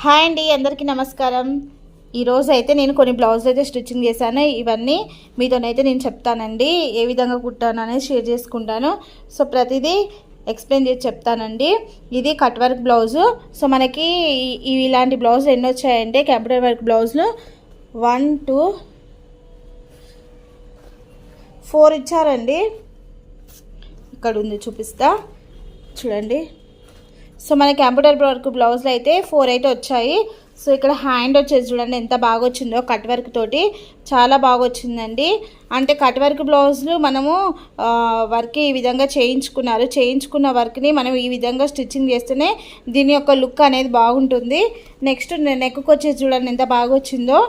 Hi అండి అందరికీ నమస్కారం. ఈరోజు అయితే నేను కొన్ని బ్లౌజ్ అయితే స్టిచ్చింగ్ చేశాను. ఇవన్నీ మీతోనైతే నేను చెప్తానండి ఏ విధంగా కుట్టాను అనేది షేర్ చేసుకుంటాను. సో ప్రతిదీ ఎక్స్ప్లెయిన్ చేసి చెప్తానండి. ఇది కట్ వర్క్ బ్లౌజు. సో మనకి ఇలాంటి బ్లౌజులు ఎన్ని వచ్చాయంటే కంప్యూటర్ వర్క్ బ్లౌజులు వన్ టూ ఫోర్ ఇచ్చారండి. ఇక్కడ ఉంది చూపిస్తా. చూడండి. సో మన కంప్యూటర్ వర్క్ బ్లౌజ్లో అయితే ఫోర్ అయితే వచ్చాయి. సో ఇక్కడ హ్యాండ్ వచ్చేసి చూడండి ఎంత బాగా వచ్చిందో కట్ వర్క్ తోటి. చాలా బాగా వచ్చిందండి. అంటే కట్ వర్క్ బ్లౌజులు మనము వర్క్ ఈ విధంగా చేయించుకున్నారు. చేయించుకున్న వర్క్ని మనం ఈ విధంగా స్టిచ్చింగ్ చేస్తేనే దీని యొక్క లుక్ అనేది బాగుంటుంది. నెక్స్ట్ నెక్కు వచ్చేసి చూడండి ఎంత బాగా వచ్చిందో.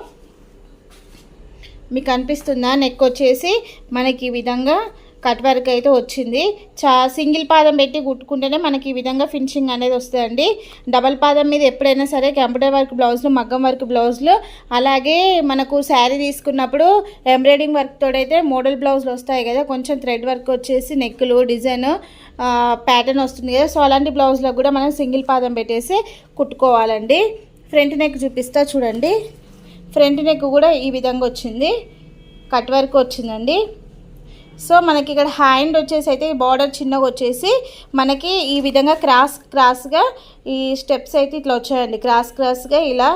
మీకు అనిపిస్తుందా? నెక్ వచ్చేసి మనకి ఈ విధంగా కట్ వర్క్ అయితే వచ్చింది. చా సింగిల్ పాదం పెట్టి కుట్టుకుంటేనే మనకి ఈ విధంగా ఫినిషింగ్ అనేది వస్తుందండి. డబల్ పాదం మీద ఎప్పుడైనా సరే కంప్యూటర్ వర్క్ బ్లౌజులు మగ్గం వర్క్ బ్లౌజ్లు అలాగే మనకు శారీ తీసుకున్నప్పుడు ఎంబ్రాయిడింగ్ వర్క్ తోడైతే మోడల్ బ్లౌజ్లు వస్తాయి కదా. కొంచెం థ్రెడ్ వర్క్ వచ్చేసి నెక్కులు డిజైన్ ప్యాటర్న్ వస్తుంది కదా. సో అలాంటి బ్లౌజ్లకు కూడా మనం సింగిల్ పాదం పెట్టేసి కుట్టుకోవాలండి. ఫ్రంట్ నెక్ చూపిస్తా చూడండి. ఫ్రంట్ నెక్ కూడా ఈ విధంగా వచ్చింది. కట్ వర్క్ వచ్చిందండి. సో మనకి ఇక్కడ హ్యాండ్ వచ్చేసి అయితే బార్డర్ చిన్నగా వచ్చేసి మనకి ఈ విధంగా క్రాస్ క్రాస్గా ఈ స్టెప్స్ అయితే ఇట్లా వచ్చాయండి. క్రాస్ క్రాస్గా ఇలా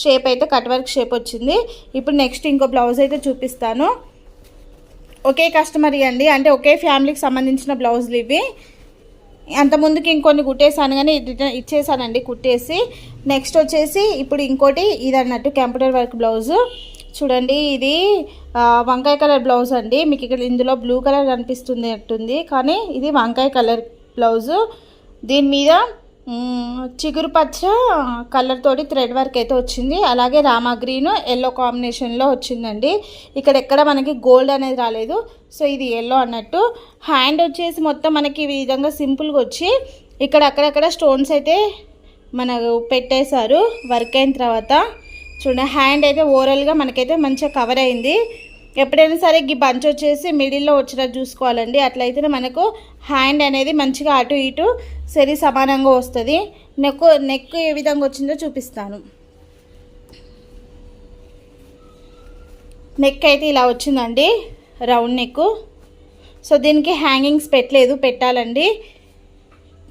షేప్ అయితే కట్ వర్క్ షేప్ వచ్చింది. ఇప్పుడు నెక్స్ట్ ఇంకో బ్లౌజ్ అయితే చూపిస్తాను. ఒకే కస్టమర్ అండి. అంటే ఒకే ఫ్యామిలీకి సంబంధించిన బ్లౌజులు ఇవి. అంత ముందుకి ఇంకొన్ని కుట్టేసాను కానీ రిటర్న్ ఇచ్చేసానండి కుట్టేసి. నెక్స్ట్ వచ్చేసి ఇప్పుడు ఇంకోటి ఇది అన్నట్టు కంప్యూటర్ వర్క్ బ్లౌజు చూడండి ఇది వంకాయ కలర్ బ్లౌజ్ అండి. మీకు ఇక్కడ ఇందులో బ్లూ కలర్ కనిపిస్తుంది అంటుంది. కానీ ఇది వంకాయ కలర్ బ్లౌజు. దీని మీద చిగురు పచ్చ కలర్ తోటి థ్రెడ్ వర్క్ అయితే వచ్చింది. అలాగే రామా గ్రీన్ ఎల్లో కాంబినేషన్లో వచ్చిందండి. ఇక్కడ ఎక్కడ మనకి గోల్డ్ అనేది రాలేదు. సో ఇది ఎల్లో అన్నట్టు. హ్యాండ్ వచ్చేసి మొత్తం మనకి ఈ విధంగా సింపుల్గా వచ్చి ఇక్కడ అక్కడక్కడ స్టోన్స్ అయితే మనకు పెట్టేశారు. వర్క్ అయిన తర్వాత చూడండి హ్యాండ్ అయితే ఓవరాల్గా మనకైతే మంచిగా కవర్ అయింది. ఎప్పుడైనా సరే ఈ బంచ్ వచ్చేసి మిడిల్లో వచ్చినట్టు చూసుకోవాలండి. అట్లయితేనే మనకు హ్యాండ్ అనేది మంచిగా అటు ఇటు సరి సమానంగా వస్తుంది. నెక్ నెక్ ఏ విధంగా వచ్చిందో చూపిస్తాను. నెక్ అయితే ఇలా వచ్చిందండి. రౌండ్ నెక్ సో దీనికి హ్యాంగింగ్స్ పెట్టలేదు పెట్టాలండి.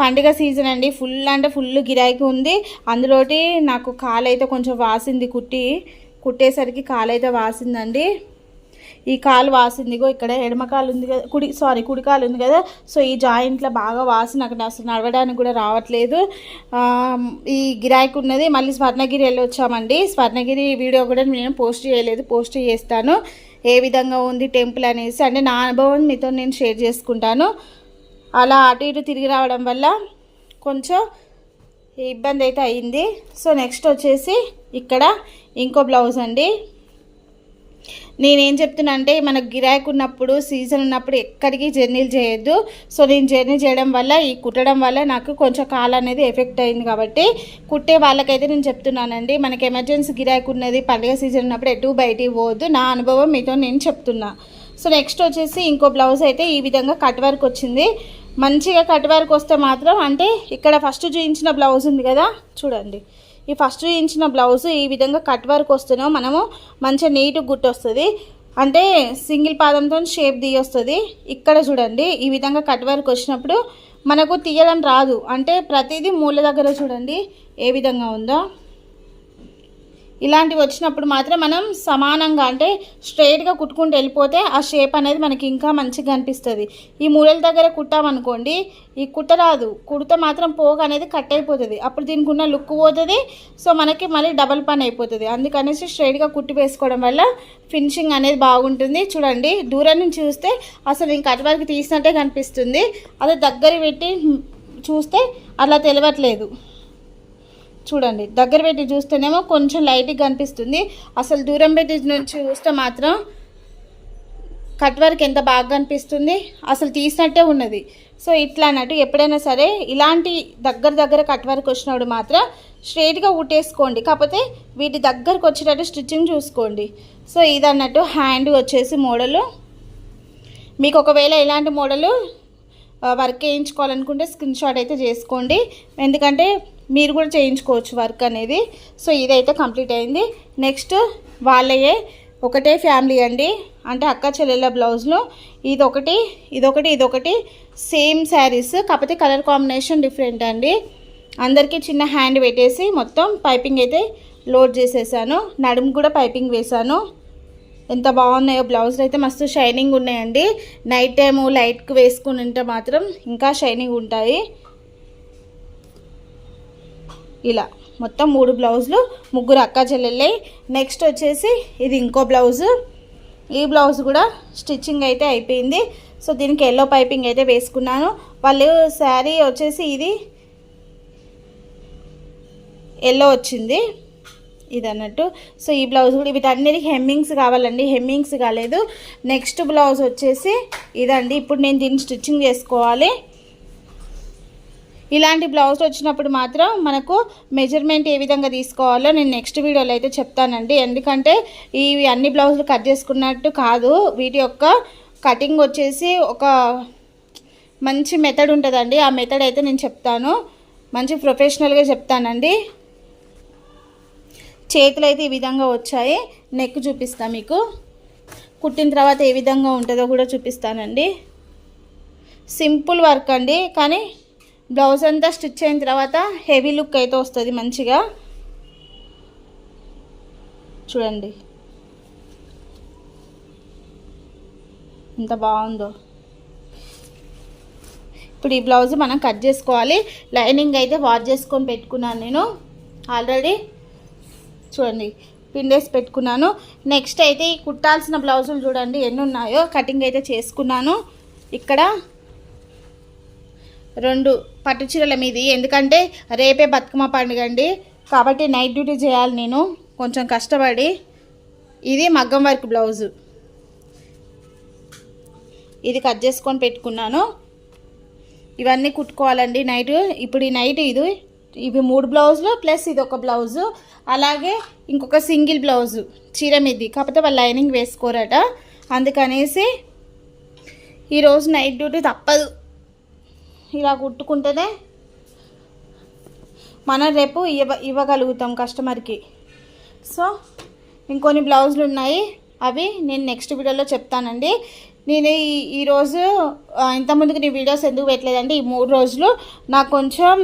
పండుగ సీజన్ అండి. ఫుల్ అంటే ఫుల్ గిరాకీ ఉంది. అందులోటి నాకు కాలు అయితే కొంచెం వాసింది కుట్టి కుట్టేసరికి కాలు అయితే వాసిందండి. ఈ కాలు వాసిందిగో ఇక్కడ ఎడమ కాలు ఉంది కదా కుడి సారీ కుడి కాలు ఉంది కదా. సో ఈ జాయింట్లో బాగా వాసి నాకు అసలు నడవడానికి కూడా రావట్లేదు. ఈ గిరాకీ ఉన్నది. మళ్ళీ స్వర్ణగిరి వెళ్ళి వచ్చామండి స్వర్ణగిరి వీడియో కూడా నేను పోస్ట్ చేయలేదు. పోస్ట్ చేస్తాను. ఏ విధంగా ఉంది టెంపుల్ అనేసి. అంటే నా అనుభవం మీతో నేను షేర్ చేసుకుంటాను. అలా అటు ఇటు తిరిగి రావడం వల్ల కొంచెం ఇబ్బంది అయితే అయింది సో నెక్స్ట్ వచ్చేసి ఇక్కడ ఇంకో బ్లౌజ్ అండి. నేనేం చెప్తున్నా అంటే మనకు గిరాక్ ఉన్నప్పుడు సీజన్ ఉన్నప్పుడు ఎక్కడికి జర్నీలు చేయొద్దు. సో నేను జర్నీ చేయడం వల్ల ఈ కుట్టడం వల్ల నాకు కొంచెం కాలు అనేది ఎఫెక్ట్ అయింది కాబట్టి కుట్టే వాళ్ళకైతే నేను చెప్తున్నానండి. మనకి ఎమర్జెన్సీ గిరాక్ ఉన్నది పండుగ సీజన్ ఉన్నప్పుడు ఎటు బయటికి పోవద్దు. నా అనుభవం మీతో నేను చెప్తున్నా. సో నెక్స్ట్ వచ్చేసి ఇంకో బ్లౌజ్ అయితే ఈ విధంగా కట్ వర్క్ వచ్చింది. మంచిగా కట్ వర్క్ వస్తే మాత్రం అంటే ఇక్కడ ఫస్ట్ చూయించిన బ్లౌజ్ ఉంది కదా చూడండి. ఈ ఫస్ట్ చూయించిన బ్లౌజ్ ఈ విధంగా కట్ వర్క్ వస్తేనో మనము మంచిగా నీట్గా గుట్టొస్తుంది అంటే సింగిల్ పాదంతో షేప్ తీయొస్తుంది ఇక్కడ చూడండి ఈ విధంగా కట్ వర్క్ వచ్చినప్పుడు మనకు తీయడం రాదు. అంటే ప్రతిదీ మూల దగ్గర చూడండి ఏ విధంగా ఉందో. ఇలాంటివి వచ్చినప్పుడు మాత్రం మనం సమానంగా అంటే స్ట్రైట్గా కుట్టుకుంటూ వెళ్ళిపోతే ఆ షేప్ అనేది మనకి ఇంకా మంచిగా అనిపిస్తుంది ఈ మూడల దగ్గర కుట్టామనుకోండి ఈ కుట్టరాదు కుడితే మాత్రం పోగ అనేది కట్ అయిపోతుంది. అప్పుడు దీనికి ఉన్న లుక్ పోతుంది. సో మనకి మళ్ళీ డబల్ పని అయిపోతుంది. అందుకనేసి స్ట్రైట్గా కుట్టి వేసుకోవడం వల్ల ఫినిషింగ్ అనేది బాగుంటుంది. చూడండి దూరం నుంచి చూస్తే అసలు ఇంక అటువరకు తీసినట్టే కనిపిస్తుంది. అదే దగ్గర పెట్టి చూస్తే అలా తెలియట్లేదు. చూడండి దగ్గర పెట్టి చూస్తేనేమో కొంచెం లైట్గా కనిపిస్తుంది. అసలు దూరం పెట్టి నుంచి చూస్తే మాత్రం కట్ వర్క్ ఎంత బాగా కనిపిస్తుంది అసలు తీసినట్టే ఉన్నది. సో ఇట్లా అన్నట్టు ఎప్పుడైనా సరే ఇలాంటి దగ్గర దగ్గర కట్ వర్క్ వచ్చినప్పుడు మాత్రం స్ట్రేట్గా కుట్టేసుకోండి. కాకపోతే వీటి దగ్గరకు వచ్చేటట్టు స్టిచ్చింగ్ చూసుకోండి. సో ఇది అన్నట్టు హ్యాండ్ వచ్చేసి మోడలు మీకు ఒకవేళ ఇలాంటి మోడలు వర్క్ వేయించుకోవాలనుకుంటే స్క్రీన్ షాట్ అయితే చేసుకోండి. ఎందుకంటే మీరు కూడా చేయించుకోవచ్చు వర్క్ అనేది. సో ఇదైతే కంప్లీట్ అయింది. నెక్స్ట్ వాళ్ళయే ఒకటే ఫ్యామిలీ అండి. అంటే అక్క చెల్లెళ్ళ బ్లౌజ్లో. ఇదొకటి ఇదొకటి ఇదొకటి. Same saris. కాకపోతే కలర్ కాంబినేషన్ డిఫరెంట్ అండి. అందరికీ చిన్న హ్యాండ్ పెట్టేసి మొత్తం పైపింగ్ అయితే లోడ్ చేసేసాను. నడుము కూడా పైపింగ్ వేశాను ఎంత బాగున్నాయో బ్లౌజులు అయితే మస్తు షైనింగ్ ఉన్నాయండి. నైట్ టైము లైట్కి వేసుకుని ఉంటే మాత్రం ఇంకా షైనింగ్ ఉంటాయి. ఇలా మొత్తం మూడు బ్లౌజులు ముగ్గురు అక్క చెల్లెళ్ళాయి నెక్స్ట్ వచ్చేసి ఇది ఇంకో బ్లౌజు. ఈ బ్లౌజ్ కూడా స్టిచ్చింగ్ అయితే అయిపోయింది. సో దీనికి ఎల్లో పైపింగ్ అయితే వేసుకున్నాను. వాళ్ళు శారీ వచ్చేసి ఇది ఎల్లో వచ్చింది. ఇది అన్నట్టు సో ఈ బ్లౌజ్ కూడా వీటన్నిటికి హెమ్మింగ్స్ కావాలండి. హెమ్మింగ్స్ కాలేదు. నెక్స్ట్ బ్లౌజ్ వచ్చేసి ఇదండి. ఇప్పుడు నేను దీన్ని స్టిచ్చింగ్ చేసుకోవాలి. ఇలాంటి బ్లౌజ్ వచ్చినప్పుడు మాత్రం మనకు మెజర్మెంట్ ఏ విధంగా తీసుకోవాలో నేను నెక్స్ట్ వీడియోలో అయితే చెప్తానండి. ఎందుకంటే ఇవి అన్ని బ్లౌజులు కట్ చేసుకున్నట్టు కాదు. వీటి యొక్క కటింగ్ వచ్చేసి ఒక మంచి మెథడ్ ఉంటుందండి. ఆ మెథడ్ అయితే నేను చెప్తాను. మంచి ప్రొఫెషనల్గా చెప్తానండి. చేతులు అయితే ఈ విధంగా వచ్చాయి. నెక్ చూపిస్తా మీకు. కుట్టిన తర్వాత ఏ విధంగా ఉంటుందో కూడా చూపిస్తానండి. సింపుల్ వర్క్ అండి కానీ బ్లౌజ్ అంతా స్టిచ్ అయిన తర్వాత హెవీ లుక్ అయితే వస్తుంది మంచిగా. చూడండి. ఎంత బాగుందో. ఇప్పుడు ఈ బ్లౌజ్ మనం కట్ చేసుకోవాలి. లైనింగ్ అయితే వాష్ చేసుకొని పెట్టుకున్నాను నేను. ఆల్రెడీ చూడండి పిండేసి పెట్టుకున్నాను. నెక్స్ట్ అయితే ఈ కుట్టాల్సిన బ్లౌజులు చూడండి ఎన్ని ఉన్నాయో కటింగ్ అయితే చేసుకున్నాను. ఇక్కడ రెండు పట్టు చీరల మీది. ఎందుకంటే రేపే బతుకమ్మ పండుగ అండి. కాబట్టి నైట్ డ్యూటీ చేయాలి నేను. కొంచెం కష్టపడి. ఇది మగ్గం వర్క్ బ్లౌజు. ఇది కట్ చేసుకొని పెట్టుకున్నాను. ఇవన్నీ కుట్టుకోవాలండి. నైట్ ఇప్పుడు ఈ నైట్ ఇది ఇవి మూడు బ్లౌజులు ప్లస్ ఇది ఒక బ్లౌజు అలాగే ఇంకొక సింగిల్ బ్లౌజు చీర మీది. కాకపోతే వాళ్ళు లైనింగ్ వేసుకోరట. అందుకనేసి ఈరోజు నైట్ డ్యూటీ తప్పదు. ఇలా కుట్టుకుంటేనే మనం రేపు ఇవ్వ ఇవ్వగలుగుతాం కస్టమర్కి. సో ఇంకొన్ని బ్లౌజులు ఉన్నాయి అవి నేను నెక్స్ట్ వీడియోలో చెప్తానండి. నేను ఈ ఈరోజు ఇంతకుముందుకు నీ వీడియోస్ ఎందుకు పెట్టలేదంటే ఈ మూడు రోజులు నాకు కొంచెం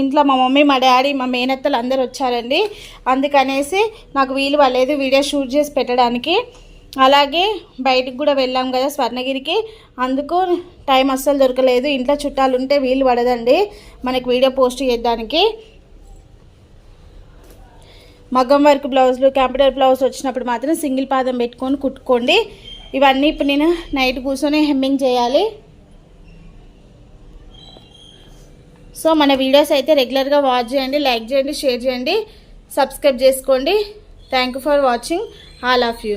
ఇంట్లో మా మమ్మీ మా డాడీ మా మేనత్తలు అందరు వచ్చారండి. అందుకనేసి నాకు వీలు పడలేదు వీడియో షూట్ చేసి పెట్టడానికి. అలాగే బయటికి కూడా వెళ్ళాం కదా స్వర్ణగిరికి. అందుకు టైం అస్సలు దొరకలేదు. ఇంట్లో చుట్టాలు ఉంటే వీలు పడదండి. మనకి వీడియో పోస్ట్ చేయడానికి. మగ్గం వర్క్ బ్లౌజులు కంప్యూటర్ బ్లౌజ్ వచ్చినప్పుడు మాత్రం సింగిల్ పాదం పెట్టుకొని కుట్టుకోండి. ఇవన్నీ ఇప్పుడు నేను నైట్ కూర్చొని హెమ్మింగ్ చేయాలి. సో మన వీడియోస్ అయితే రెగ్యులర్గా వాచ్ చేయండి లైక్ చేయండి షేర్ చేయండి సబ్స్క్రైబ్ చేసుకోండి. Thank you for watching all of you